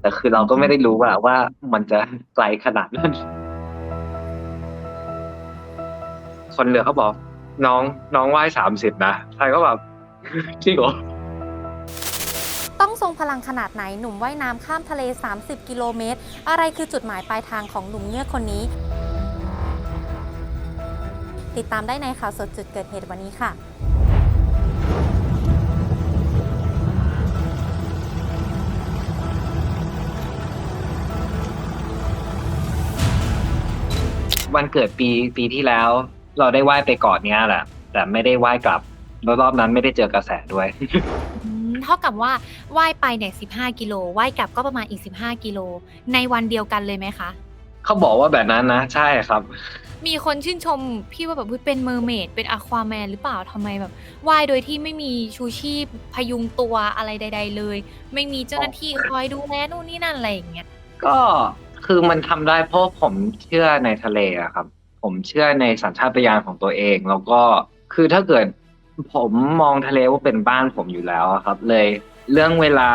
แต่คือเราก็ไม่ได้รู้ว่าว่ามันจะไกลขนาดนั้น คนเรือเขาบอก น้องน้องว่ายสามสิบนะใครก็แบบจริงเหรอต้องทรงพลังขนาดไหนหนุ่มว่ายน้ำข้ามทะเล 30 กิโลเมตร อะไรคือจุดหมายปลายทางของหนุ่มเงือกคนนี้ ติดตามได้ในข่าวสดจุดเกิดเหตุวันนี้ค่ะ วันเกิดปีปีที่แล้ว เราได้ว่ายไปเกาะเนี้ยแหละ แต่ไม่ได้ว่ายกลับแล้วรอบนั้นไม่ได้เจอกระแสด้วย อืมเท่ากับว่าว่ายไปเนี่ย15กิโลว่ายกลับก็ประมาณอีก 15 กิโล ในวันเดียวกันเลยไหมคะ เขาบอกว่าแบบนั้นนะใช่ครับ มีคนชื่นชมพี่ว่าแบบเฮ้ยเป็นเมอร์เมดเป็นอควาแมนหรือเปล่าทำไมแบบว่ายโดยที่ไม่มีชูชีพพยุงตัวอะไรใด ๆ เลย ไม่มีเจ้าหน้าที่คอยดูแลนู่นนี่นั่นอะไรอย่างเงี้ยก็ คือมันทำได้เพราะผมเชื่อในทะเลอะครับ ผมเชื่อในสัญชาตญาณของตัวเอง แล้วก็คือถ้าเกิดผมมองทะเลว่าเป็นบ้านผมอยู่แล้วอะครับ เลยเรื่องเวลา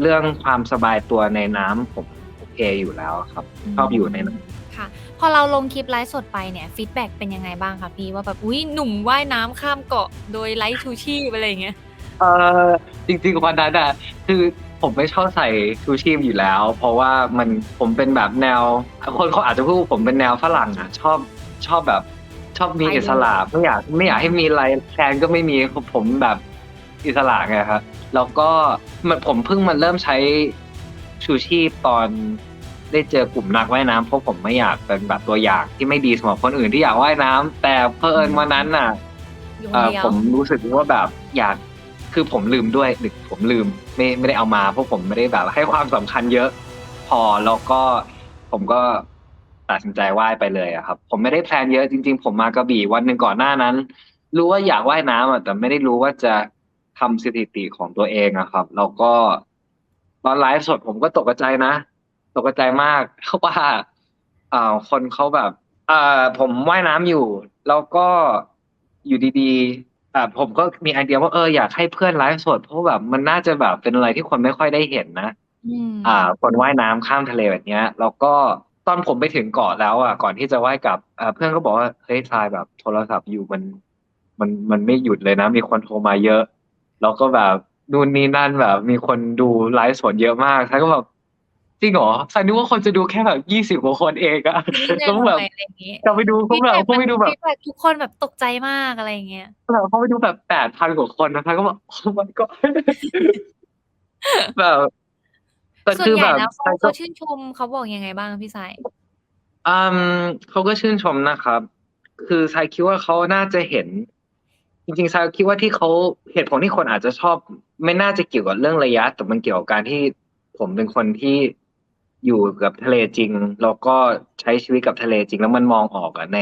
เรื่องความสบายตัวในน้ำผมโอเคอยู่แล้วครับชอบอยู่ในน้ำค่ะ พอเราลงคลิปไลฟ์สดไปเนี่ยฟีดแบ็กเป็นยังไงบ้างคะพี่ว่าแบบอุ้ยหนุ่มว่ายน้ำข้ามเกาะโดยไร้ชูชีพอะไรอย่างเงี้ย เออจริงๆวันนั้นอะคือ ผมไม่ชอบใส่ชูชีพอยู่แล้ว เพราะว่ามันผมเป็นแบบแนว คนเขาอาจจะพูดว่าผมเป็นแนวฝรั่งอะชอบชอบแบบชอบมีไปเลยอิสระไม่อยากไม่อยากให้มีอะไรแทนก็ไม่มีผมแบบอิสระไงครับแล้วก็มันผมเพิ่งมาเริ่มใช้ชูชีพตอนได้เจอกลุ่มนักว่ายน้ำเพราะผมไม่อยากเป็นแบบตัวอย่างที่ไม่ดีสำหรับคนอื่นที่อยากว่ายน้ำแต่เพอเอิญวันนั้นน่ะอยู่คเอ่นอเดียวผมรู้สึกว่าแบบอยาก คือผมลืมด้วยหนึ่งผมลืมไม่ไม่ได้เอามาเพราะผมไม่ได้แบบให้ความสำคัญเยอะ พอแล้วก็ผมก็ตัดสินใจว่ายไปเลยอะครับ ผมไม่ได้แพลนเยอะจริง ๆ ผมมากระบี่วันหนึ่งก่อนหน้านั้น รู้ว่าอยากว่ายน้ำอะแต่ไม่ได้รู้ว่าจะทำสถิติของตัวเองอะครับ แล้วก็ตอนไลฟ์สดผมก็ตกใจนะ ตกใจมากเพราะว่าอ่าคนเขาแบบอ่อผมว่ายน้ำอยู่ แล้วก็อยู่ดีๆ อ่าผมก็มีไอเดียว่าเอออยากให้เพื่อนไลฟ์สดเพราะแบบมันน่าจะแบบเป็นอะไรที่คนไม่ค่อยได้เห็นนะ อืมอ่า คนว่ายน้ำข้ามทะเลแบบเนี้ย แล้วก็ตอนผมไปถึงเกาะแล้วอะก่อนที่จะว่ายกลับอ่าเพื่อนก็บอกว่าเฮ้ยทรายแบบ โทรศัพท์อยู่มัน มันมันไม่หยุดเลยนะ มีคนโทรมาเยอะ แล้วก็แบบนู่นนี่นั่นแบบ มีคนดูไลฟ์สดเยอะมากทรายก็แบบ จริงเหรอทรายนึกว่าคนจะดูแค่แบบยี่สิบกว่าคนเองอะนิดหแล้วแบบน่อยอะไรอย่างงี้เราไปดูเขาแบบเขาไปดูแบบฟีดแบ็กทุกคนแบบตกใจมากอะไรอย่างเงี้ยแบบเขาไปดูแบบแปดพันกว่าคนนะคะก็แบบโอ้ my god แบบแต่ส่วนคือใหแบญ่บแล้วเขาทรายก็เขาชื่นชมเขาบอกยังไงบ้างพี่สายอืมเขาก็ชื่นชมนะครับ คือทรายคิดว่าเขาน่าจะเห็น จริงๆทรายคิดว่าที่เขาเหตุผลที่คนอาจจะชอบ ไม่น่าจะเกี่ยวกับเรื่องระยะ แต่มันเกี่ยวกับการที่ผมเป็นคนที่ อยู่กับทะเลจริง แล้วก็ใช้ชีวิตกับทะเลจริง แล้วมันมองออกอะใน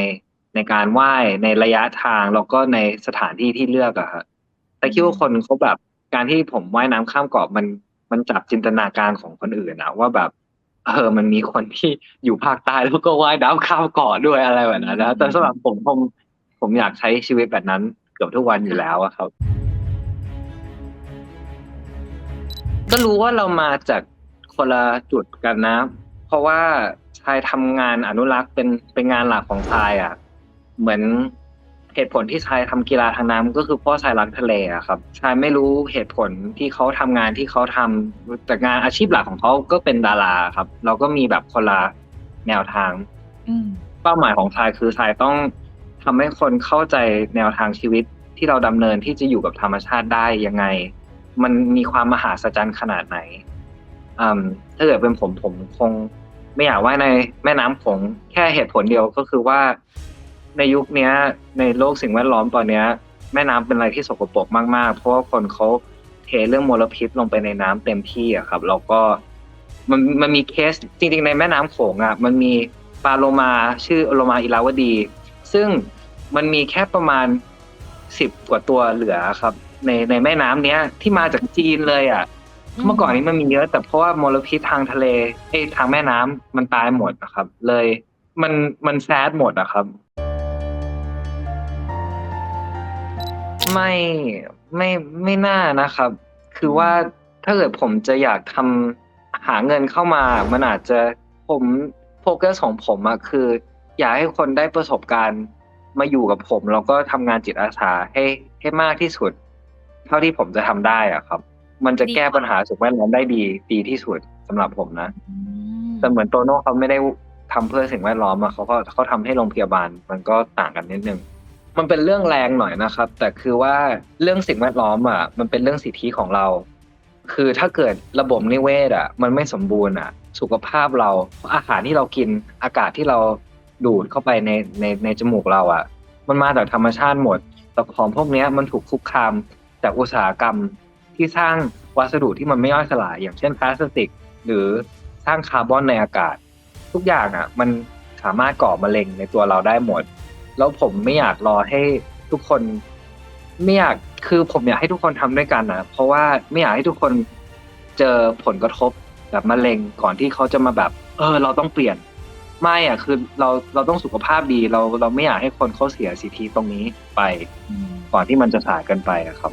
ในการว่ายในระยะทางแล้วก็ในสถานที่ที่เลือกอะครับแต่คิดว่าคนเขาแบบการที่ผมว่ายน้ำข้ามเกาะมันมันจับจินตนาการของคนอื่นอะว่าแบบ เออ มันมีคนที่อยู่ภาคใต้แล้วก็ว่ายน้ำข้ามเกาะด้วยอะไรแบบนั้นนะแต่สำหรับผมผมผมอยากใช้ชีวิตแบบนั้นเกือบทุกวันอยู่แล้วอะครับ ก็รู้ว่าเรามาจาก คนละจุดกันนะ เพราะว่าชายทำงานอนุรักษ์เป็นเป็นงานหลักของชายอะ เหมือนเหตุผลที่ชายทำกีฬาทางน้ำก็คือเพราะชายรักทะเลอะครับ ชายไม่รู้เหตุผลที่เขาทำงานที่เขาทำแต่งานอาชีพหลักของเขาก็เป็นดาราครับ เราก็มีแบบคนละแนวทางอืมเป้าหมายของชายคือชายต้องทำให้คนเข้าใจแนวทางชีวิตที่เราดำเนินที่จะอยู่กับธรรมชาติได้ยังไง มันมีความมหาศาลขนาดไหนอืม ถ้าเกิดเป็นผมผมคงไม่อยากว่าในแม่น้ำโขงแค่เหตุผลเดียวก็คือว่าในยุคนี้ในโลกสิ่งแวดล้อมตอนนี้แม่น้ำเป็นอะไรที่สกปรกมากๆ เพราะว่าคนเขาเทเรื่องมลพิษลงไปในน้ำเต็มที่อะครับแล้วก็มันมันมีเคสจริง ๆ ในแม่น้ำโขงอะมันมีปลาโลมาชื่อโลมาอิลาวดี ซึ่งมันมีแค่ประมาณสิบกว่าตัวเหลือครับ ในในแม่น้ำเนี้ยที่มาจากจีนเลยอะ เมื่อก่อนนี้มันมีเยอะ แต่เพราะว่ามลพิษทางทะเลเอ้ยทางแม่น้ำมันตายหมดนะครับ เลยมันมันแซดหมดอะครับ ไม่ไม่ไม่น่านะครับ คือว่าถ้าเกิดผมจะอยากทำหาเงินเข้ามา มันอาจจะผมโฟกัสของผมอะคือ อยากให้คนได้ประสบการณ์มาอยู่กับผม แล้วก็ทำงานจิตอาสาให้ให้มากที่สุด เท่าที่ผมจะทำได้อะครับ มันจะแก้ปัญหาสิ่งแวดล้อมได้ดีดีที่สุดสำหรับผมนะอืมแต่เหมือนโตโน่เขาไม่ได้ทำเพื่อสิ่งแวดล้อมอะเขาก็เขาทำให้โรงพยาบาลมันก็ต่างกันนิดนึง มันเป็นเรื่องแรงหน่อยนะครับ แต่คือว่าเรื่องสิ่งแวดล้อมอะมันเป็นเรื่องสิทธิของเรา คือถ้าเกิดระบบนิเวศอะมันไม่สมบูรณ์อะสุขภาพเราอาหารที่เรากินอากาศที่เราดูดเข้าไปในในในจมูกเราอะมันมาจากธรรมชาติหมดแต่ของพวกเนี้ยมันถูกคุกคามจากอุตสาหกรรม ที่สร้างวัสดุที่มันไม่ย่อยสลาย อย่างเช่นพลาสติก หรือสร้างคาร์บอนในอากาศ ทุกอย่างอะมันสามารถก่อมะเร็งในตัวเราได้หมด แล้วผมไม่อยากรอให้ทุกคนไม่อยากคือผมอยากให้ทุกคนทำด้วยกันนะเพราะว่าไม่อยากให้ทุกคนเจอผลกระทบแบบมะเร็งก่อนที่เขาจะมาแบบ เออ เราต้องเปลี่ยน ไม่อะคือเราเราต้องสุขภาพดี เราเราไม่อยากให้คนเขาเสียสิทธิตรงนี้ไปก่อนที่มันจะสายกินไปอะครับ